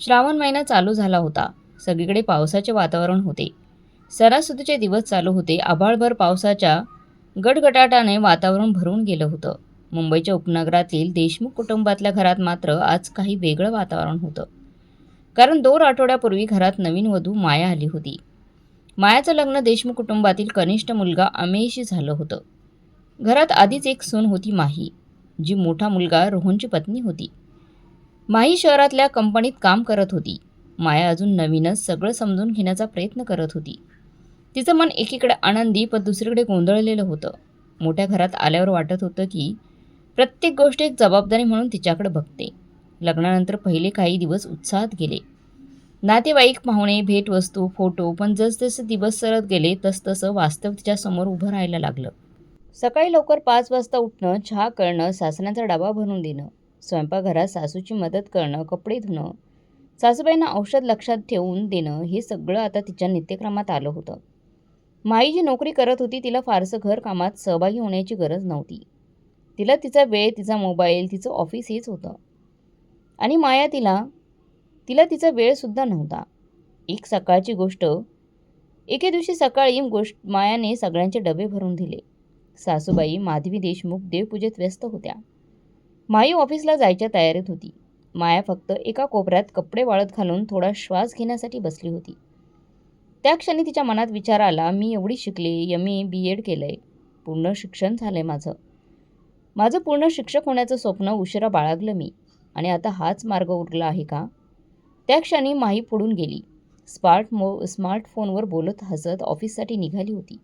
श्रावण महिना चालू झाला होता. सगळीकडे पावसाचे वातावरण होते. सणासुदीचे दिवस चालू होते. आभाळभर पावसाच्या गडगडाटाने वातावरण भरून गेलं होतं. मुंबईच्या उपनगरातील देशमुख कुटुंबातल्या घरात मात्र आज काही वेगळं वातावरण होतं. कारण दोन आठवड्यापूर्वी घरात नवीन वधू माया आली होती. मायाचं लग्न देशमुख कुटुंबातील कनिष्ठ मुलगा अमेयशी झालं होतं. घरात आधीच एक सून होती माही जी मोठा मुलगा रोहनची पत्नी होती. माही शहरातल्या कंपनीत काम करत होती. माया अजून नवीनच सगळं समजून घेण्याचा प्रयत्न करत होती. तिचं मन एकीकडे आनंदी पण दुसरीकडे गोंधळलेलं होतं. मोठ्या घरात आल्यावर वाटत होतं की प्रत्येक गोष्ट एक जबाबदारी म्हणून तिच्याकडे बघते. लग्नानंतर पहिले काही दिवस उत्साहात गेले. नातेवाईक पाहुणे भेटवस्तू फोटो पण जसजसे दिवस सरत गेले तसतसं वास्तव तिच्यासमोर उभं राहायला लागलं. सकाळी लवकर पाच वाजता उठणं चहा करणं सासण्याचा डबा भरून देणं स्वयंपाकघरात सासूची मदत करणं कपडे धुणं सासूबाईंना औषध लक्षात ठेवून देणं हे सगळं आता तिच्या नित्यक्रमात आलं होतं. माई जी नोकरी करत होती तिला फारसं घर कामात सहभागी होण्याची गरज नव्हती. तिला तिचा वेळ तिचा मोबाईल तिचं ऑफिस हेच होतं. आणि माया तिला तिला तिचा वेळसुद्धा नव्हता. एक सकाळची गोष्ट एके दिवशी सकाळी गोष्ट मायाने सगळ्यांचे डबे भरून दिले. सासूबाई माधवी देशमुख देवपूजेत व्यस्त होत्या. माई ऑफिसला जायच्या तयारीत होती. माया फक्त एका कोपऱ्यात कपडे वाळत घालून थोडा श्वास घेण्यासाठी बसली होती. त्या क्षणी तिच्या मनात विचार आला मी एवढी शिकले एम ए बी एड केलं आहे पूर्ण शिक्षण झालं आहे माझं. माझं पूर्ण शिक्षक होण्याचं स्वप्न उशिरा बाळगलं मी. आणि आता हाच मार्ग उरला आहे का? त्या क्षणी माही पुढून गेली. स्मार्ट मो स्मार्टफोनवर बोलत हसत ऑफिससाठी निघाली होती.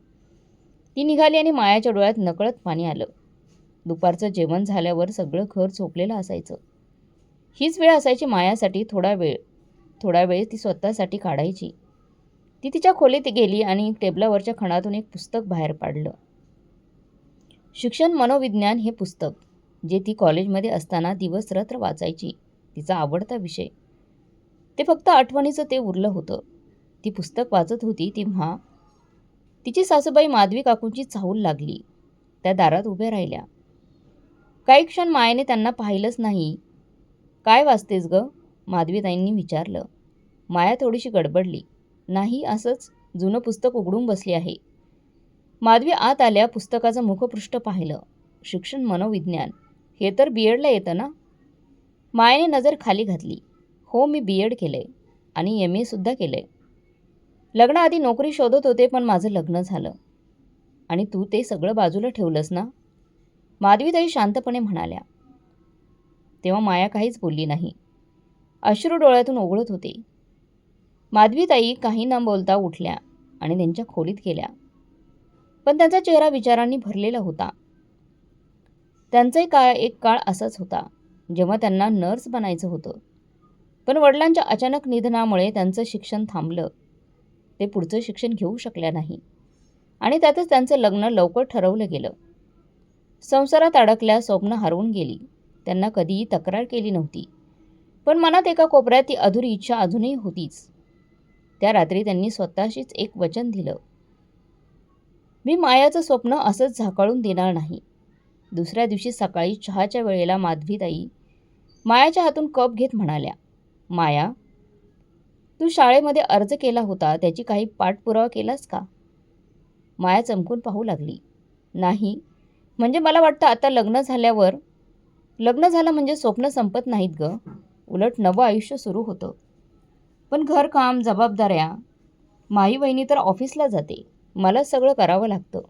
ती निघाली आणि मायाच्या डोळ्यात नकळत पाणी आलं. दुपारचं जेवण झाल्यावर सगळं घर झोपलेलं असायचं. हीच वेळ असायची मायासाठी थोडा वेळ थोडा वेळ ती स्वतःसाठी काढायची. ती तिच्या खोलीत गेली आणि टेबलावरच्या खणातून एक पुस्तक बाहेर पाडलं. शिक्षण मनोविज्ञान हे पुस्तक जे ती कॉलेजमध्ये असताना दिवस रात्र वाचायची तिचा आवडता विषय. ते फक्त आठवणीचं ते उरलं होतं. ती पुस्तक वाचत होती तेव्हा तिची सासूबाई माधवी काकूंची चाहूल लागली. त्या दारात उभ्या राहिल्या. काही क्षण मायेने त्यांना पाहिलंच नाही. काय वाचतेस ग? माधवीताईंनी विचारलं. माया थोडीशी गडबडली. नाही असंच जुनं पुस्तक उघडून बसली आहे. माधवी आत आल्या पुस्तकाचं मुखपृष्ठ पाहिलं. शिक्षण मनोविज्ञान. हे तर बी एडला येतं ना? मायेने नजर खाली घातली. हो मी बी एड केलं आहे आणि एम एसुद्धा केलं आहे लग्नाआधी नोकरी शोधत होते पण माझं लग्न झालं. आणि तू ते सगळं बाजूला ठेवलंस ना? माधवीताई शांतपणे म्हणाल्या तेव्हा माया काहीच बोलली नाही. अश्रू डोळ्यातून ओघळत होते. माधवीताई काही न बोलता उठल्या आणि त्यांच्या खोलीत गेल्या. पण त्यांचा चेहरा विचारांनी भरलेला होता. त्यांचाही काळ एक काळ असाच होता जेव्हा त्यांना नर्स बनायचं होतं. पण वडिलांच्या अचानक निधनामुळे त्यांचं शिक्षण थांबलं. ते पुढचं शिक्षण घेऊ शकल्या नाही. आणि त्यातच त्यांचं लग्न लवकर ठरवलं गेलं. संसारात अडकल्या स्वप्न हरवून गेली. त्यांना कधीही तक्रार केली नव्हती. पण मनात एका कोपऱ्यात ती अधुरी इच्छा अजूनही होतीच. त्या रात्री त्यांनी स्वतःशीच एक वचन दिलं. मी मायाचं स्वप्न असंच झाकाळून देणार नाही. दुसऱ्या दिवशी सकाळी चहाच्या वेळेला माधवीताई मायाच्या हातून कप घेत म्हणाल्या माया तू शाळेमध्ये अर्ज केला होता त्याची काही पाठपुरावा केलास का? माया चमकून पाहू लागली नाही म्हणजे मला वाटतं आता लग्न झाल्यावर लग्न झालं म्हणजे स्वप्न संपत नाहीत ग. उलट नवं आयुष्य सुरू होतं. पण घरकाम जबाबदाऱ्या माई वहिनी तर ऑफिसला जाते. मला सगळं करावं लागतं.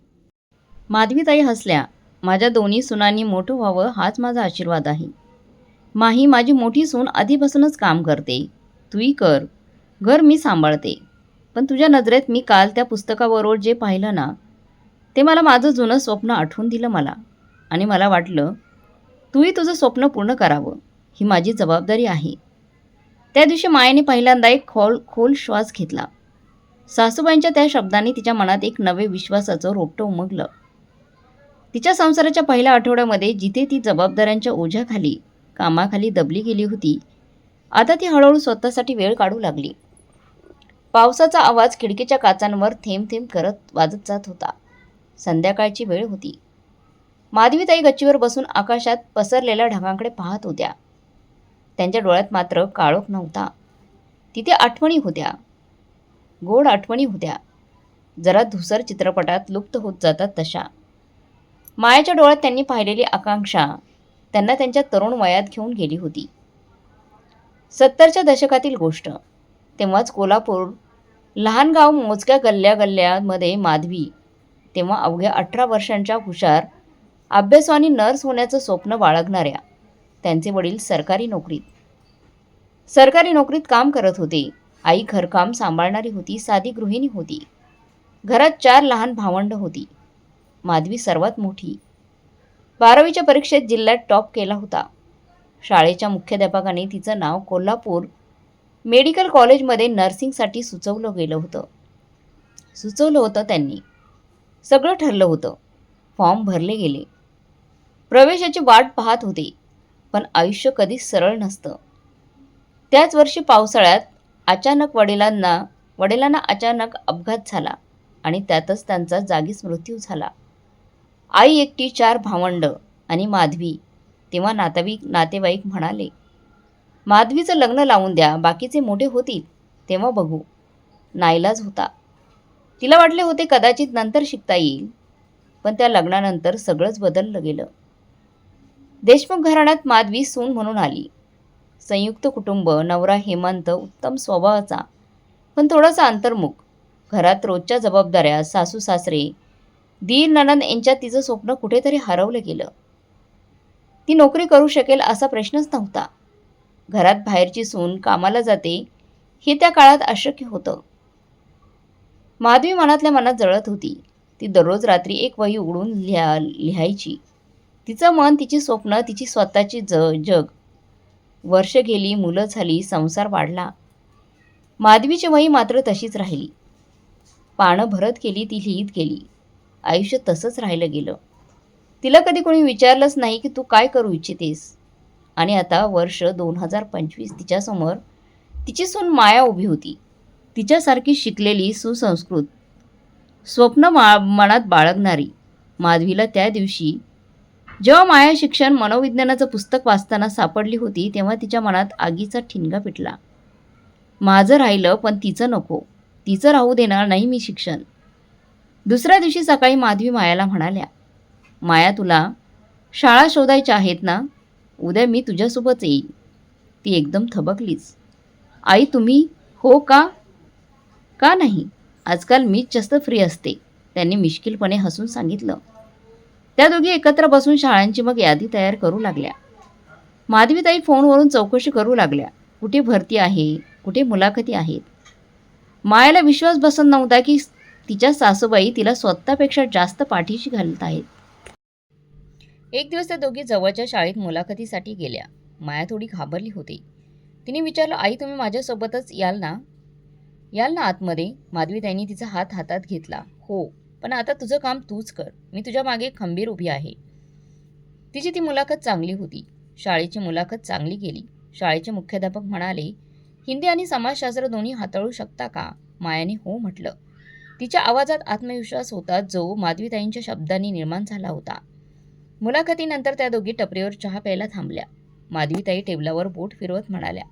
माधवीताई हसल्या माझ्या दोन्ही सुनांनी मोठं व्हावं हाच माझा आशीर्वाद आहे. माही माझी मोठी सून आधीपासूनच काम करते. तूही कर. घर मी सांभाळते. पण तुझ्या नजरेत मी काल त्या पुस्तकाबरोबर जे पाहिलं ना ते मला माझं जुनं स्वप्न आठवून दिलं मला. आणि मला वाटलं तूही तुझं स्वप्न पूर्ण करावं. ही माझी जबाबदारी आहे. त्या दिवशी मायेने पहिल्यांदा एक खोल खोल श्वास घेतला. सासूबाईंच्या त्या शब्दाने तिच्या मनात एक नवे विश्वासाचं रोपटं उमगलं. तिच्या संसाराच्या पहिल्या आठवड्यामध्ये जिथे ती जबाबदाऱ्यांच्या ओझ्याखाली कामाखाली दबली गेली होती आता ती हळूहळू स्वतःसाठी वेळ काढू लागली. पावसाचा आवाज खिडकीच्या काचांवर थेंब थेंब करत वाजत जात होता. संध्याकाळची वेळ होती. माधवीताई गच्चीवर बसून आकाशात पसरलेल्या ढगांकडे पाहत होत्या. त्यांच्या डोळ्यात मात्र काळोख नव्हता. तिथे आठवणी होत्या. गोड आठवणी होत्या. जरा धुसर चित्रपटात लुप्त होत जातात तशा. मायाच्या डोळ्यात त्यांनी पाहिलेली आकांक्षा त्यांना त्यांच्या तरुण वयात घेऊन गेली होती. सत्तरच्या दशकातील गोष्ट. तेव्हाच कोल्हापूर लहान गाव मोजक्या गल्ल्या गल्ल्यामध्ये माधवी तेव्हा अवघ्या अठरा वर्षांच्या हुशार अभ्यासवानी नर्स होण्याचं स्वप्न बाळगणाऱ्या त्यांचे वडील सरकारी नोकरीत. सरकारी नोकरीत काम करत होते. आई घरकाम सांभाळणारी होती साधी गृहिणी होती. घरात चार लहान भावंड होती. माधवी सर्वात मोठी. बारावीच्या परीक्षेत जिल्ह्यात टॉप केला होता. शाळेच्या मुख्याध्यापकाने तिचं नाव कोल्हापूर मेडिकल कॉलेजमध्ये नर्सिंगसाठी सुचवलं गेलं होतं. सुचवलं होतं त्यांनी. सगळं ठरलं होतं. फॉर्म भरले गेले. प्रवेशाची वाट पाहत होते पण आयुष्य कधीच सरळ नसतं. त्याच वर्षी पावसाळ्यात अचानक वडिलांना वडिलांना अचानक अपघात झाला आणि त्यातच त्यांचा जागीच मृत्यू झाला. आई एकटी चार भावंड आणि माधवी तेव्हा नातेवाईक नातेवाईक म्हणाले माधवीचं लग्न लावून द्या बाकीचे मोठे होतील तेव्हा बघू. नाईलाज होता. तिला वाटले होते कदाचित नंतर शिकता येईल पण त्या लग्नानंतर सगळंच बदललं गेलं. देशमुख घराण्यात माधवी सून म्हणून आली. संयुक्त कुटुंब नवरा हेमंत उत्तम स्वभावाचा पण थोडासा अंतर्मुख. घरात रोजच्या जबाबदाऱ्या सासू सासरे दीर ननंद यांच्यात तिचं स्वप्न कुठेतरी हरवलं गेलं. ती नोकरी करू शकेल असा प्रश्नच नव्हता. घरात बाहेरची सून कामाला जाते हे त्या काळात अशक्य होतं. माधवी मनातल्या मनात जळत होती. ती दररोज रात्री एक वही उघडून लिहा लिहायची. तिचं मन तिची स्वप्न तिची स्वतःची ज जग. वर्ष गेली मुलं झाली संसार वाढला. माधवीची वही मात्र तशीच राहिली. पानं भरत गेली ती लिहित गेली. आयुष्य तसंच राहिलं गेलं. तिला कधी कोणी विचारलंच नाही की तू काय करू इच्छितेस? आणि आता वर्ष दोन हजार पंचवीस. तिच्यासमोर तिची सून माया उभी होती. तिच्यासारखी शिकलेली सुसंस्कृत. स्वप्न मा मनात बाळगणारी. माधवीला त्या दिवशी जेव्हा माया शिक्षण मनोविज्ञानाचं पुस्तक वाचताना सापडली होती तेव्हा तिच्या मनात आगीचा ठिणगा पिटला. माझं राहिलं पण तिचं नको. तिचं राहू देणार नाही मी शिक्षण. दुसऱ्या दिवशी सकाळी माधवी मायाला म्हणाल्या माया तुला शाळा शोधायच्या आहेत ना? उद्या मी तुझ्यासोबत येईल ती एकदम थबकलीच. आई तुम्ही हो का? का नाही? आजकाल मीच जास्त फ्री असते त्यांनी मिश्किलपणे हसून सांगितलं. त्या दोघी एकत्र बसून शाळांची मग यादी तयार करू लागल्या. माधवीताई फोनवरून चौकशी करू लागल्या. कुठे भरती आहे? कुठे मुलाखती आहेत? मायाला विश्वास बसत नव्हता की तिच्या सासूबाई तिला स्वतःपेक्षा जास्त पाठीशी घालत आहेत एक दिवस त्या दोघी जवळच्या शाळेत मुलाखतीसाठी गेल्या. माया थोडी घाबरली होती. तिने विचारलं आई तुम्ही माझ्यासोबतच याल ना? याल ना आतमध्ये. माधवीताईंनी तिचा हात हातात घेतला. हो पण आता तुझं काम तूच कर. मी तुझ्या मागे खंबीर उभी आहे. तिची ती मुलाखत चांगली होती. शाळेची मुलाखत चांगली गेली. शाळेचे मुख्याध्यापक म्हणाले हिंदी आणि समाजशास्त्र दोन्ही हाताळू शकता का? मायाने हो म्हटलं. तिच्या आवाजात आत्मविश्वास होता जो माधवीताईंच्या शब्दांनी निर्माण झाला होता. मुलाखतीनंतर त्या दोघी टपरीवर चहा प्यायला थांबल्या. माधवीताई टेबलावर बोट फिरवत म्हणाल्या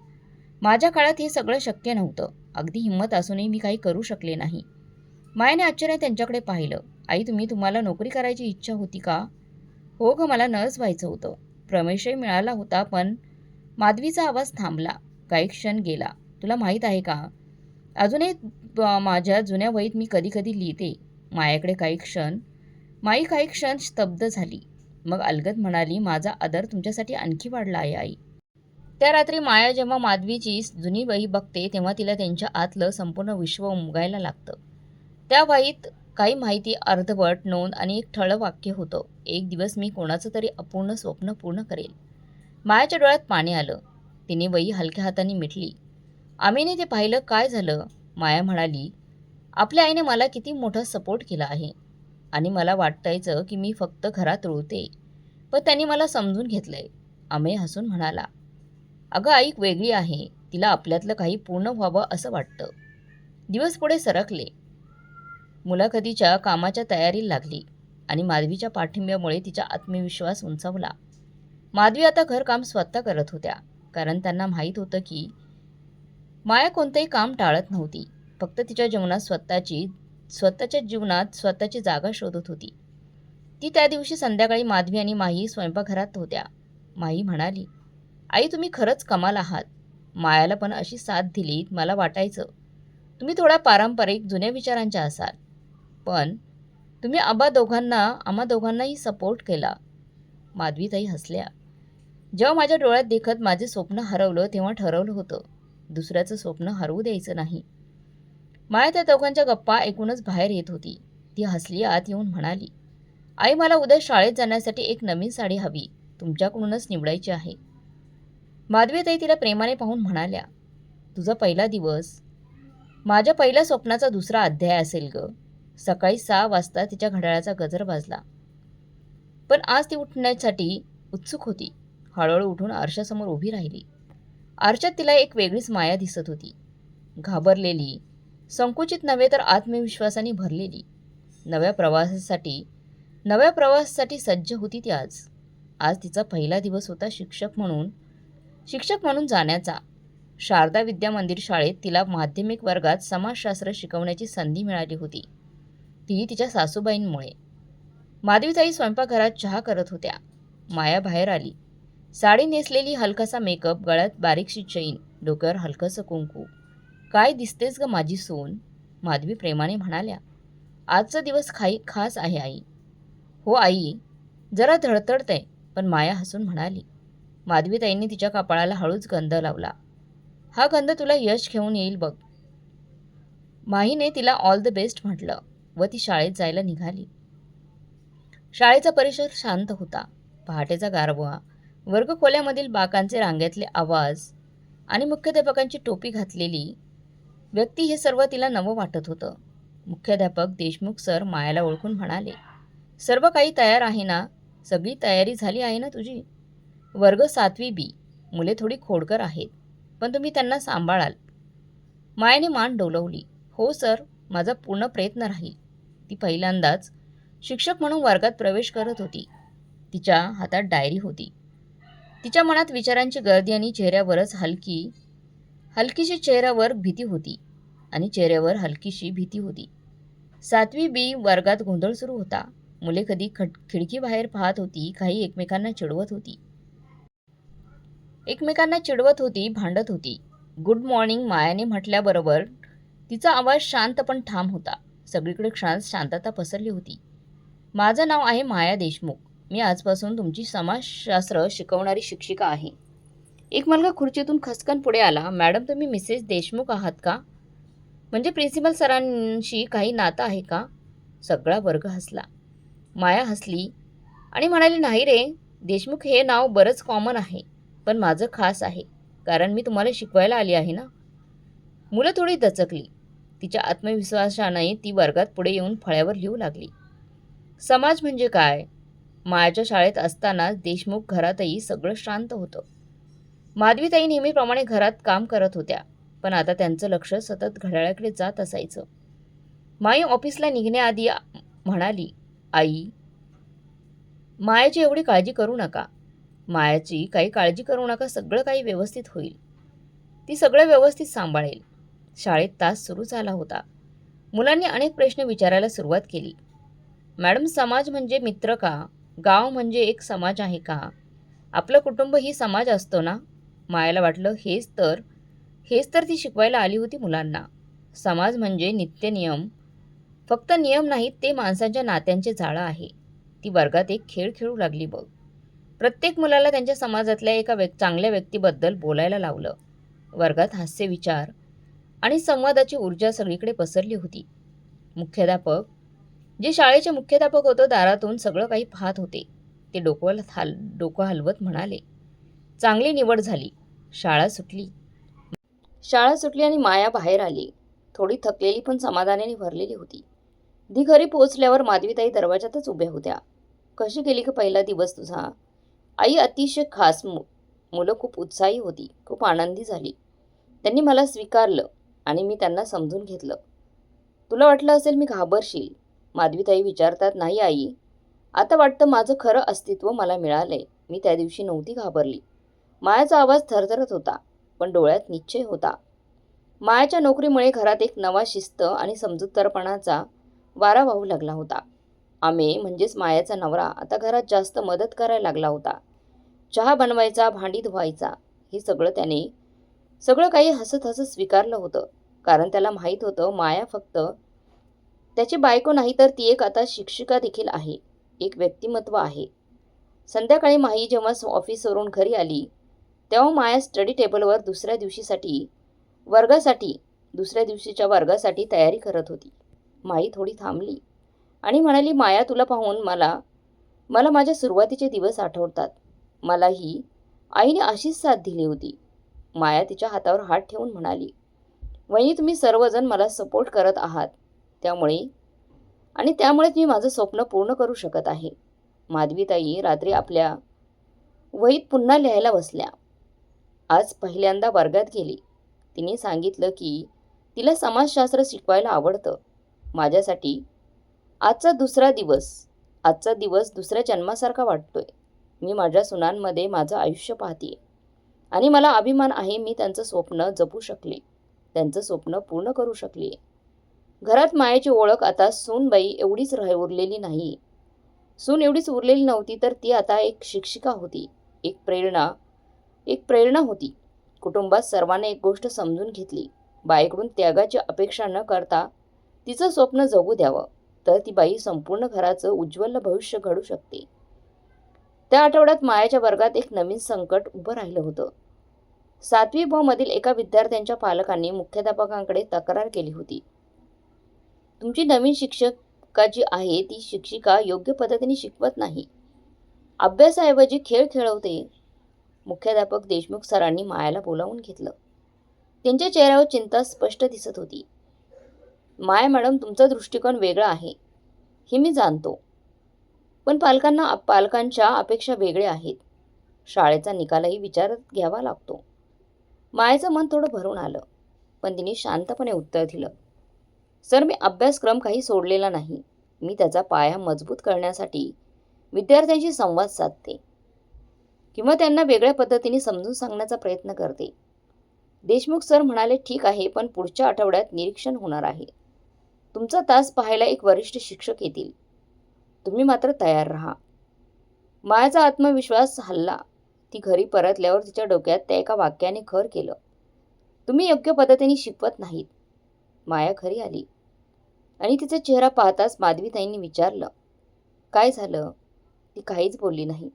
माझ्या काळात हे सगळं शक्य नव्हतं. अगदी हिंमत असूनही मी काही करू शकले नाही. मायाने आश्चर्य त्यांच्याकडे पाहिलं. आई तुम्ही तुम्हाला नोकरी करायची इच्छा होती का? हो ग मला नर्स व्हायचं होतं. प्रमेशही मिळाला होता पण माधवीचा आवाज थांबला. काही क्षण गेला. तुला माहीत आहे का? अजूनही माझ्या जुन्या वहीत मी कधी कधी लिहिते. मायाकडे काही क्षण माई काही क्षण स्तब्ध झाली. मग अलगद म्हणाली माझा आदर तुमच्यासाठी आणखी वाढला आहे आई. त्या रात्री माया जेव्हा माधवीची जुनी वही बघते तेव्हा तिला त्यांच्या आतलं संपूर्ण विश्व उमगायला लागतं. त्या वहीत काही माहिती अर्धवट नोंद आणि एक ठळ वाक्य होतं. एक दिवस मी कोणाचं तरी अपूर्ण स्वप्न पूर्ण करेल. मायाच्या डोळ्यात पाणी आलं. तिने वही हलक्या हाताने मिटली. आम्हीने ते पाहिलं काय झालं? माया म्हणाली आपल्या आईने मला किती मोठा सपोर्ट केला आहे. आणि मला वाटायचं की मी फक्त घरात रुळते. पण त्यांनी मला समजून घेतलंय. अमेय हसून म्हणाला अगं आई वेगळी आहे. तिला आपल्यातलं काही पूर्ण व्हावं असं वाटतं. दिवस पुढे सरकले. मुलाखतीच्या कामाच्या तयारीला लागली आणि माधवीच्या पाठिंब्यामुळे तिचा आत्मविश्वास उंचावला. माधवी आता घरकाम स्वतः करत होत्या कारण त्यांना माहीत होतं की माया कोणतंही काम टाळत नव्हती. फक्त तिच्या जीवनात स्वतःची स्वतःच्या जीवनात स्वतःची जागा शोधत होती. ती त्या दिवशी संध्याकाळी माधवी आणि माही स्वयंपाकघरात होत्या. माही म्हणाली आई तुम्ही खरंच कमाल आहात. मायाला पण अशी साथ दिली मला वाटायचं. तुम्ही थोडा पारंपरिक जुन्या विचारांच्या असाल. पण तुम्ही आबा दोघांना आम्हा दोघांनाही सपोर्ट केला. माधवीताई हसल्या. जेव्हा माझ्या डोळ्यात देखत माझे स्वप्न हरवलं तेव्हा ठरवलं होतं. दुसऱ्याचं स्वप्न हरवू द्यायचं नाही. माया त्या दोघांच्या गप्पा ऐकूनच बाहेर येत होती. ती हसली आत येऊन म्हणाली आई मला उद्या शाळेत जाण्यासाठी एक नवीन साडी हवी. तुमच्याकडूनच निवडायची आहे. माधवीताई तिला प्रेमाने पाहून म्हणाल्या तुझा पहिला दिवस माझ्या पहिल्या स्वप्नाचा दुसरा अध्याय असेल ग. सकाळी सहा वाजता तिच्या घड्याळाचा गजर वाजला. पण आज ती उठण्यासाठी उत्सुक होती. हळूहळू उठून आरशासमोर उभी राहिली. आरशात तिला एक वेगळीच माया दिसत होती. घाबरलेली संकुचित नव्हे तर आत्मविश्वासाने भरलेली. नव्या प्रवासासाठी नव्या प्रवासासाठी सज्ज होती ती आज. आज तिचा पहिला दिवस होता शिक्षक म्हणून शिक्षक म्हणून जाण्याचा. शारदा विद्या मंदिर शाळेत तिला माध्यमिक वर्गात समाजशास्त्र शिकवण्याची संधी मिळाली होती. ती तिच्या सासूबाईंमुळे. माधवीताई स्वयंपाकघरात चहा करत होत्या. माया बाहेर आली. साडी नेसलेली हलकासा मेकअप गळ्यात बारीकशी चैन डोक्यावर हलकंसं कुंकू. काय दिसतेस ग माझी सोन? माधवी प्रेमाने म्हणाल्या. आजचा दिवस खाई खास आहे आई. हो आई. जरा धडतडतंय पण माया हसून म्हणाली. माधवीताईंनी तिच्या कपाळाला हळूच गंध लावला. हा गंध तुला यश घेऊन येईल बघ. माहीने तिला ऑल द बेस्ट म्हटलं व ती शाळेत जायला निघाली. शाळेचा परिसर शांत होता. पहाटेचा गारवा वर्गखोल्यामधील बाकांचे रांगेतले आवाज आणि मुख्याध्यापकांची टोपी घातलेली व्यक्ती हे सर्व तिला नवं वाटत होतं. मुख्याध्यापक देशमुख सर मायाला ओळखून म्हणाले सर्व काही तयार आहे ना? सगळी तयारी झाली आहे ना तुझी? वर्ग सातवी बी. मुले थोडी खोडकर आहेत पण तुम्ही त्यांना सांभाळाल. मायाने मान डोलवली. हो सर माझा पूर्ण प्रयत्न राहील. ती पहिल्यांदाच शिक्षक म्हणून वर्गात प्रवेश करत होती. तिच्या हातात डायरी होती. तिच्या मनात विचारांची गर्दी आणि चेहऱ्यावरच हलकी हलकीशी चेहऱ्यावर भीती होती आणि चेहऱ्यावर हलकीशी भीती होती. सातवी बी वर्गात गोंधळ सुरू होता. मुले कधी खड खिडकीबाहेर पाहत होती काही एकमेकांना चिडवत होती. एकमेकांना चिडवत होती भांडत होती. गुड मॉर्निंग मायाने म्हटल्याबरोबर तिचा आवाज शांत पण ठाम होता. सगळीकडे क्षणात शांतता पसरली होती. माझं नाव आहे माया देशमुख. मी आजपासून तुमची समाजशास्त्र शिकवणारी शिक्षिका आहे. एक मुलगा खुर्चीतून खसकन पुढे आला. मॅडम तुम्ही मिसेस देशमुख आहात का? म्हणजे प्रिन्सिपल सरांशी काही नातं आहे का? सगळा वर्ग हसला. माया हसली आणि म्हणाली नाही रे देशमुख हे नाव बरंच कॉमन आहे. पण माझं खास आहे कारण मी तुम्हाला शिकवायला आली आहे ना. मुलं थोडी दचकली. तिच्या आत्मविश्वासाने ती वर्गात पुढे येऊन फळ्यावर लिहू लागली. समाज म्हणजे काय? मायाच्या शाळेत असतानाच देशमुख घरातही सगळं शांत होतं. माधवीताई नेहमीप्रमाणे घरात काम करत होत्या पण आता त्यांचं लक्ष सतत घड्याळाकडे जात असायचं. माई ऑफिसला निघण्याआधी म्हणाली आई मायाची एवढी काळजी करू नका. मायाची काही काळजी करू नका सगळं काही व्यवस्थित होईल. ती सगळं व्यवस्थित सांभाळेल. शाळेत तास सुरू झाला होता. मुलांनी अनेक प्रश्न विचारायला सुरुवात केली. मॅडम समाज म्हणजे मित्र का? गाव म्हणजे एक समाज आहे का? आपलं कुटुंब ही समाज असतो ना? मायाला वाटलं हेच तर हेच तर ती शिकवायला आली होती मुलांना. समाज म्हणजे नित्य नियम. फक्त नियम नाहीत ते माणसांच्या नात्यांचे जाळं आहे. ती वर्गात एक खेळ खेळू लागली बघ. प्रत्येक मुलाला त्यांच्या समाजातल्या एका व्यक् चांगल्या व्यक्तीबद्दल बोलायला लावलं. वर्गात हास्य विचार आणि संवादाची ऊर्जा सगळीकडे पसरली होती. मुख्याध्यापक जे शाळेचे मुख्याध्यापक होतं दारातून सगळं काही पाहत होते. ते डोकं हाल डोकं हलवत म्हणाले चांगली निवड झाली. शाळा सुटली. शाळा सुटली आणि माया बाहेर आली. थोडी थकलेली पण समाधानाने भरलेली होती. ती घरी पोहोचल्यावर माधवीताई दरवाजातच उभ्या होत्या. कशी गेली का पहिला दिवस तुझा? आई अतिशय खास मु मुलं खूप उत्साही होती खूप आनंदी झाली. त्यांनी मला स्वीकारलं आणि मी त्यांना समजून घेतलं. तुला वाटलं असेल मी घाबरशील? माधवीताई विचारतात नाही आई. आता वाटतं माझं खरं अस्तित्व मला मिळालंय. मी त्या दिवशी नव्हती घाबरली. मायाचा आवाज थरथरत होता पण डोळ्यात निश्चय होता. मायाच्या नोकरीमुळे घरात एक नवा शिस्त आणि समजूतदारपणाचा वारा वाहू लागला होता. आमे म्हणजेच मायाचा नवरा आता घरात जास्त मदत करायला लागला होता. चहा बनवायचा भांडी धुवायचा हे सगळं त्याने सगळं काही हसत हसत स्वीकारलं होतं. कारण त्याला माहीत होतं माया फक्त त्याची बायको नाही तर ती एक आता शिक्षिका देखील आहे. एक व्यक्तिमत्व आहे. संध्याकाळी माही जेव्हा ऑफिसवरून घरी आली तेव्हा माया स्टडी टेबलवर दुसऱ्या दिवशीसाठी वर्गासाठी दुसऱ्या दिवशीच्या वर्गासाठी तयारी करत होती. माई थोडी थांबली आणि म्हणाली माया तुला पाहून मला मला माझ्या सुरुवातीचे दिवस आठवतात. मलाही आईने अशीच साथ दिली होती. माया तिच्या हातावर हात ठेवून म्हणाली वहिनी तुम्ही सर्वजण मला सपोर्ट करत आहात. त्यामुळे आणि त्यामुळेच मी माझं स्वप्न पूर्ण करू शकत आहे. माधवीताई रात्री आपल्या वहीत पुन्हा लिहायला बसल्या. आज पहिल्यांदा वर्गात गेली. तिने सांगितलं की तिला समाजशास्त्र शिकवायला आवडतं. माझ्यासाठी आजचा दुसरा दिवस आजचा दिवस दुसऱ्या जन्मासारखा वाटतोय. मी माझ्या सुनांमध्ये माझं आयुष्य पाहते आणि मला अभिमान आहे मी त्यांचं स्वप्न जपू शकले. त्यांचं स्वप्न पूर्ण करू शकले. घरात मायेची ओळख आता सूनबाई एवढीच राह उरलेली नाही. सून एवढीच उरलेली नव्हती तर ती आता एक शिक्षिका होती. एक प्रेरणा एक प्रेरणा होती. कुटुंबात सर्वांनी एक गोष्ट समजून घेतली. बाईकडून त्यागाची अपेक्षा न करता तिचं स्वप्न जगू द्यावं. तर ती बाई संपूर्ण घराचं उज्ज्वल भविष्य घडू शकते. त्या आठवड्यात मायाच्या वर्गात एक नवीन संकट उभं राहिलं होतं. सातवी ब मधील एका विद्यार्थ्यांच्या पालकांनी मुख्याध्यापकांकडे तक्रार केली होती. तुमची नवीन शिक्षिका जी आहे ती शिक्षिका योग्य पद्धतीने शिकवत नाही. अभ्यासाऐवजी खेळ खेळवते. मुख्याध्यापक देशमुख सरांनी मायाला बोलावून घेतलं. त्यांच्या चेहऱ्यावर चिंता स्पष्ट दिसत होती. माया मॅडम तुमचा दृष्टिकोन वेगळा आहे. हे मी जाणतो. पण पालकांना पालकांच्या अपेक्षा वेगळ्या आहेत. शाळेचा निकालही विचारात घ्यावा लागतो. मायेचं मन थोडं भरून आलं पण तिने शांतपणे उत्तर दिलं. सर मी अभ्यासक्रम काही सोडलेला नाही. मी त्याचा पाया मजबूत करण्यासाठी विद्यार्थ्यांशी संवाद साधते. किंवा त्यांना वेगळ्या पद्धतीने समजून सांगण्याचा प्रयत्न करते. देशमुख सर म्हणाले ठीक आहे पण पुढच्या आठवड्यात निरीक्षण होणार आहे. तुमचा तास पाहायला एक वरिष्ठ शिक्षक येतील. तुम्ही मात्र तयार राहा. मायाचा आत्मविश्वास हल्ला. ती घरी परतल्यावर तिच्या डोक्यात त्या एका वाक्याने खर केलं. तुम्ही योग्य पद्धतीने शिकवत नाहीत. माया घरी आली. आणि तिचा चेहरा पाहताच माधवीताईंनी विचारलं काय झालं? ती काहीच बोलली नाही.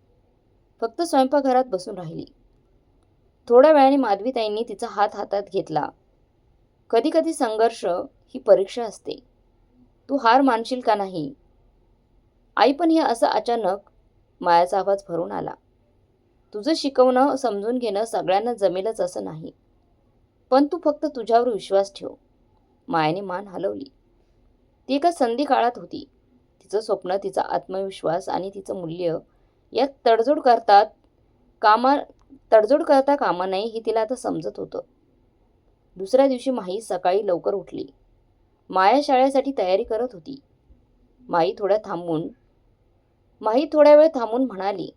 फक्त स्वयंपाकघरात बसून राहिली. थोड्या वेळाने माधवीताईंनी तिचा हात हातात घेतला. कधीकधी संघर्ष ही परीक्षा असते. तू हार मानशील का नाही? आई पण हे असं अचानक मायाचा आवाज भरून आला. तुझं शिकवणं समजून घेणं सगळ्यांना जमेलच असं नाही. पण तू फक्त तुझ्यावर विश्वास ठेव. मायाने मान हलवली. ती एका संधी काळात होती. तिचं स्वप्न तिचा आत्मविश्वास आणि तिचं मूल्य यात तडजोड करतात कामा तडजोड करता कामा नये हे तिला आता समजत होतं. दुसऱ्या दिवशी माही सकाळी लवकर उठली. माया शाळेसाठी तयारी करत होती. माई थोड्या थांबून माही थोड्या वेळ थांबून म्हणाली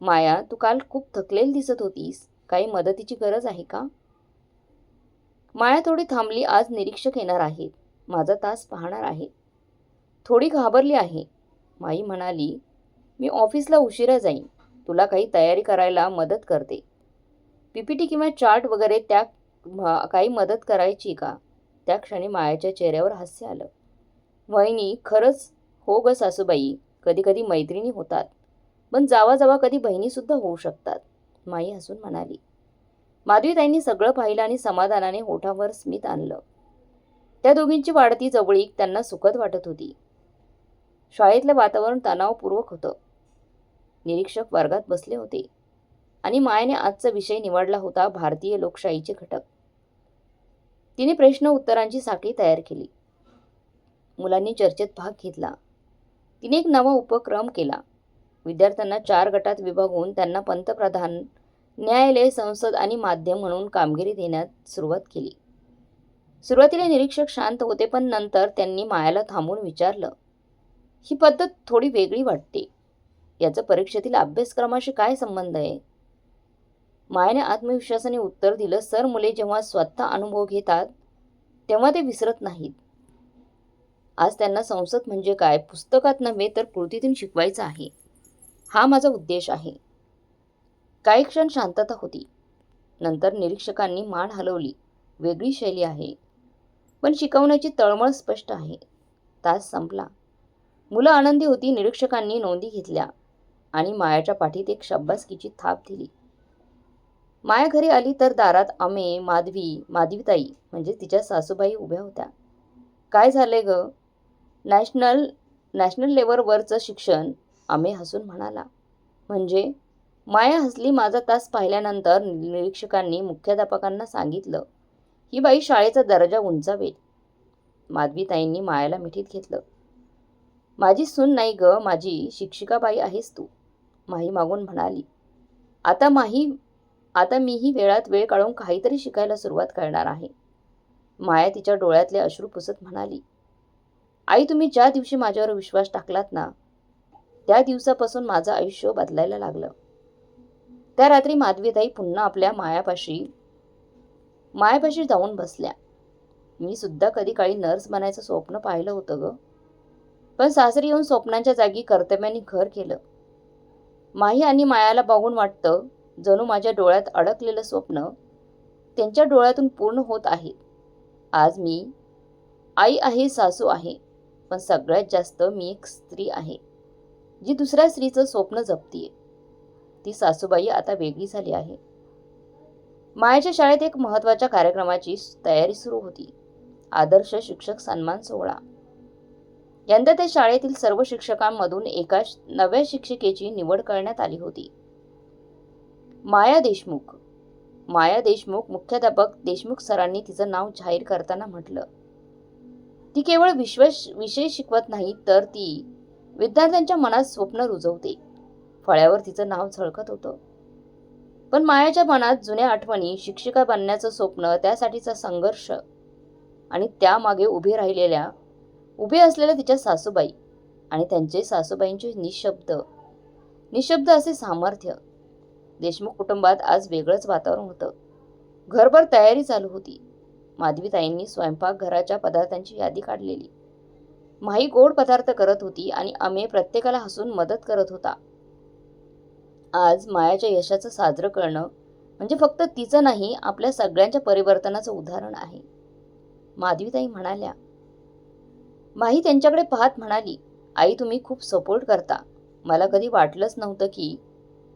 माया तू काल खूप थकलेली दिसत होतीस. काही मदतीची गरज आहे का? माया थोडी थांबली आज निरीक्षक येणार आहेत. माझा तास पाहणार आहे. थोडी घाबरली आहे. माई म्हणाली मी ऑफिसला उशिरा जाईन. तुला काही तयारी करायला मदत करते. पी पी टी किंवा चार्ट वगैरे त्या काही मदत करायची का? त्या क्षणी मायाच्या चेहऱ्यावर हास्य आलं. वहिनी खरंच? हो ग सासूबाई. कधीकधी मैत्रिणी होतात. पण जावा जावा कधी बहिणीसुद्धा होऊ शकतात माई हसून म्हणाली. माधवीताईंनी सगळं पाहिलं आणि समाधानाने होठावर स्मित आणलं. त्या दोघींची वाढती जवळीक त्यांना सुखद वाटत होती. शाळेतलं वातावरण तणावपूर्वक होतं. निरीक्षक वर्गात बसले होते आणि मायाने आजचा विषय निवडला होता भारतीय लोकशाहीचे घटक. तिने प्रश्न उत्तरांची साखळी तयार केली. मुलांनी चर्चेत भाग घेतला. तिने एक नवा उपक्रम केला. विद्यार्थ्यांना चार गटात विभागून त्यांना पंतप्रधान न्यायालय संसद आणि माध्यम म्हणून कामगिरी देण्यात सुरुवात केली. सुरुवातीला निरीक्षक शांत होते पण नंतर त्यांनी मायाला थांबून विचारलं ही पद्धत थोडी वेगळी वाटते. याचं परीक्षेतील अभ्यासक्रमाशी काय संबंध आहे? मायाने आत्मविश्वासाने उत्तर दिलं सर मुले जेव्हा स्वतः अनुभव घेतात तेव्हा ते विसरत नाहीत. आज त्यांना संसद म्हणजे काय? पुस्तकात नव्हे तर कृतीतून शिकवायचं आहे. हा माझा उद्देश आहे. काही क्षण शांतता होती. नंतर निरीक्षकांनी मान हलवली. वेगळी शैली आहे. पण शिकवण्याची तळमळ स्पष्ट आहे. तास संपला. मुलं आनंदी होती निरीक्षकांनी नोंदी घेतल्या आणि मायाच्या पाठीत एक शब्बासकीची थाप दिली. माया घरी आली तर दारात अमे माधवी माधवीताई म्हणजे तिच्या सासूबाई उभ्या होत्या. काय झालंय ग? नॅशनल नॅशनल लेवलवरचं शिक्षण आम्ही हसून म्हणाला. म्हणजे? माया हसली माझा तास पाहिल्यानंतर निरीक्षकांनी मुख्याध्यापकांना सांगितलं ही बाई शाळेचा दर्जा उंचावेल. माधवीताईंनी मायाला मिठीत घेतलं माझी सून नाही ग माझी शिक्षिकाबाई आहेस तू. माही मागून म्हणाली आता माही आता मीही वेळात वेळ काढून काहीतरी शिकायला सुरुवात करणार आहे. माया तिच्या डोळ्यातले अश्रू पुसत म्हणाली आई तुम्ही ज्या दिवशी माझ्यावर विश्वास टाकलात ना त्या दिवसापासून माझं आयुष्य बदलायला लागलं. त्या रात्री माधवीताई पुन्हा आपल्या मायापाशी मायापाशी जाऊन बसल्या. मी सुद्धा कधी काळी नर्स बनायचं स्वप्न पाहिलं होतं ग. पण सासरी येऊन स्वप्नांच्या जागी कर्तव्याने घर केलं. माही आणि मायाला बघून वाटतं जणू माझ्या डोळ्यात अडकलेलं स्वप्न त्यांच्या डोळ्यातून पूर्ण होत आहे. आज मी आई आहे सासू आहे. पण सगळ्यात जास्त मी एक स्त्री आहे जी दुसऱ्या स्त्रीचं स्वप्न जपतीये. ती सासूबाई आता वेगळी झाली आहे. मायाच्या शाळेत एक महत्त्वाच्या कार्यक्रमाची तयारी सुरू होती. आदर्श शिक्षक सन्मान सोहळा. यंदा त्या शाळेतील सर्व शिक्षकांमधून एका नव्या शिक्षिकेची निवड करण्यात आली होती. माया देशमुख. माया देशमुख मुख्याध्यापक देशमुख सरांनी तिचं नाव जाहीर करताना म्हटलं ती केवळ विश्व विषय शिकवत नाही तर ती विद्यार्थ्यांच्या मनात स्वप्न रुजवते. फळ्यावर तिचं नाव झळकत होतं. पण मायाच्या मनात जुन्या आठवणी शिक्षिका बनण्याचं स्वप्न त्यासाठीचा संघर्ष आणि त्यामागे उभे राहिलेल्या उभे असलेल्या तिच्या सासूबाई आणि त्यांचे सासूबाईंचे निशब्द निशब्द असे सामर्थ्य. देशमुख कुटुंबात आज वेगळंच वातावरण होतं. घरभर तयारी चालू होती. माधवीताईंनी स्वयंपाकघराच्या पदार्थांची यादी काढलेली. माही गोड पदार्थ करत होती आणि अमे प्रत्येकाला हसून मदत करत होता. आज मायाच्या यशाचं साजरं करणं म्हणजे फक्त तिचं नाही आपल्या सगळ्यांच्या परिवर्तनाचं उदाहरण आहे. माधवीताई म्हणाल्या माही त्यांच्याकडे पाहत म्हणाली आई तुम्ही खूप सपोर्ट करता. मला कधी वाटलंच नव्हतं की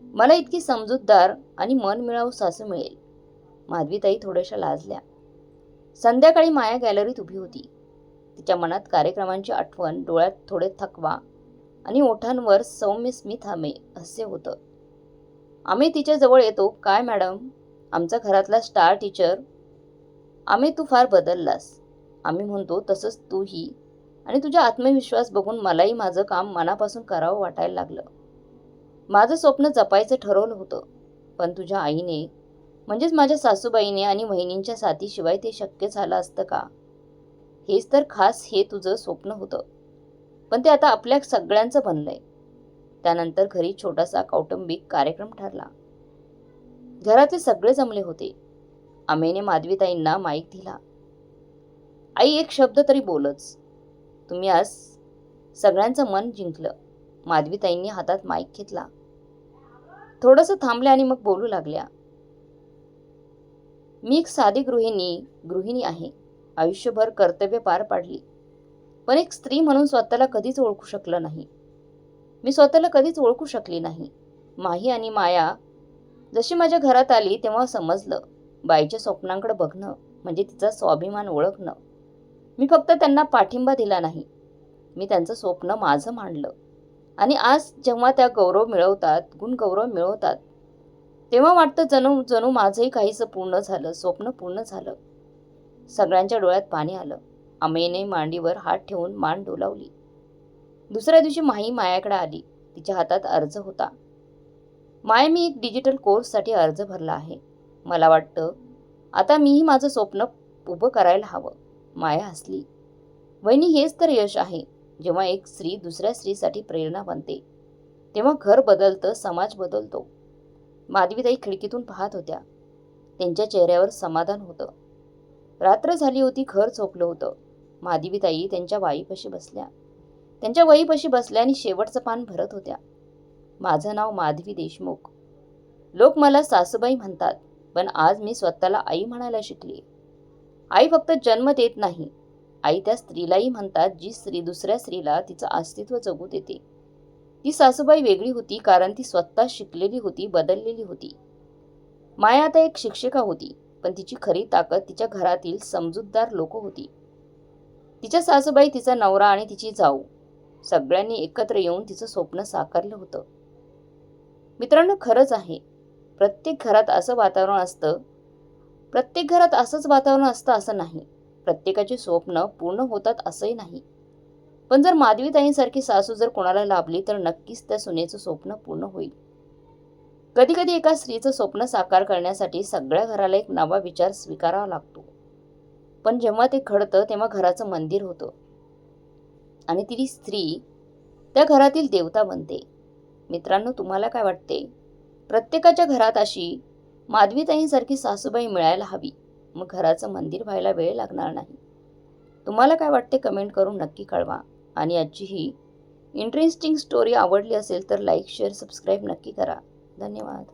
मला इतकी समजूतदार आणि मन मिळावू सासू मिळेल. माधवीताई थोड्याशा लाजल्या. संध्याकाळी माया गॅलरीत उभी होती. तिच्या मनात कार्यक्रमांची आठवण डोळ्यात थोडे थकवा आणि ओठांवर सौम्य स्मित हमे असे होतं. आम्ही तिच्या जवळ येतो. काय मॅडम? आमचा घरातला स्टार टीचर. आम्ही तू फार बदललास. आम्ही म्हणतो तसंच तूही. आणि तुझा आत्मविश्वास बघून मलाही माझं काम मनापासून करावं वाटायला लागलं. माझं स्वप्न जपायचं ठरवलं होतं. पण तुझ्या आईने म्हणजेच माझ्या सासूबाईने आणि वहिनींच्या साथीशिवाय ते शक्य झालं असतं का? हेच तर खास हे तुझं स्वप्न होतं. पण ते आता आपल्या सगळ्यांचं बनलंय. त्यानंतर घरी छोटासा कौटुंबिक कार्यक्रम ठरला. घरातले सगळे जमले होते. आमेने माधवीताईंना माईक दिला. आई एक शब्द तरी बोलच. तुम्ही आज सगळ्यांचं मन जिंकलं. माधवीताईंनी हातात माईक घेतला. थोडंसं थांबल्या आणि मग बोलू लागल्या. मी एक साधी गृहिणी गृहिणी आहे. आयुष्यभर कर्तव्य पार पाडली. पण एक स्त्री म्हणून स्वतःला कधीच ओळखू शकलं नाही. मी स्वतःला कधीच ओळखू शकली नाही. माही आणि माया जशी माझ्या घरात आली तेव्हा समजलं बाईच्या स्वप्नांकडे बघणं म्हणजे तिचा स्वाभिमान ओळखणं. मी फक्त त्यांना पाठिंबा दिला नाही. मी त्यांचं स्वप्न माझं मांडलं. आणि आज जेव्हा त्या गौरव मिळवतात गुणगौरव मिळवतात तेव्हा वाटतं जणू जणू माझंही काहीसं पूर्ण झालं स्वप्न पूर्ण झालं. सगळ्यांच्या डोळ्यात पाणी आलं. अमेने मांडीवर हात ठेवून मान डोलावली. दुसऱ्या दिवशी माही मायाकडे आली. तिच्या हातात अर्ज होता. माय मी एक डिजिटल कोर्ससाठी अर्ज भरला आहे. मला वाटतं आता मीही माझं स्वप्न उभं करायला हवं. माया हसली. वहिनी हेच तर यश आहे. जेव्हा एक स्त्री दुसऱ्या स्त्रीसाठी प्रेरणा बनते तेव्हा घर बदलतं समाज बदलतो. माधवीताई खिडकीतून पाहत होत्या. त्यांच्या चेहऱ्यावर समाधान होतं. रात्र झाली होती घर झोपलं होतं. माधवीताई त्यांच्या वाईपाशी बसल्या. त्यांच्या वहीपाशी बसल्या आणि शेवटचं पान भरत होत्या. माझं नाव माधवी देशमुख. लोक मला सासूबाई म्हणतात पण आज मी स्वतःला आई म्हणायला शिकली. आई फक्त जन्म देत नाही. आई त्या स्त्रीलाही म्हणतात जी स्त्री दुसऱ्या स्त्रीला तिचं अस्तित्व जगू देते. ती सासूबाई वेगळी होती कारण ती स्वतः शिकलेली होती बदललेली होती. माया आता एक शिक्षिका होती पण तिची खरी ताकद तिच्या घरातील समजूतदार लोक होती. तिच्या सासूबाई तिचा नवरा आणि तिची जाऊ सगळ्यांनी एकत्र येऊन तिचं स्वप्न साकारलं होतं. मित्रांनो खरंच आहे. प्रत्येक घरात असं वातावरण असतं. प्रत्येक घरात असंच वातावरण असतं असं नाही. प्रत्येकाची स्वप्न पूर्ण होतात असंही नाही. पण जर माधवीताईंसारखी सासू जर कोणाला लाभली तर नक्कीच त्या सुनेचं स्वप्न पूर्ण होईल. कधी कधी एका स्त्रीचं स्वप्न साकार करण्यासाठी सगळ्या घराला एक नवा विचार स्वीकारावा लागतो. पण जेव्हा ते घडतं तेव्हा घराचं मंदिर होतं. आणि ती स्त्री त्या घरातील देवता बनते. मित्रांनो तुम्हाला काय वाटते? प्रत्येकाच्या घरात अशी माधवीताईंसारखी सासूबाई मिळायला हवी. मग घराचं मंदिर व्हायला वेळ लागणार नाही. तुम्हाला काय वाटते? कमेंट करून नक्की कळवा. आणि आजची ही इंटरेस्टिंग स्टोरी आवडली असेल तर लाईक शेअर सबस्क्राईब नक्की करा. धन्यवाद.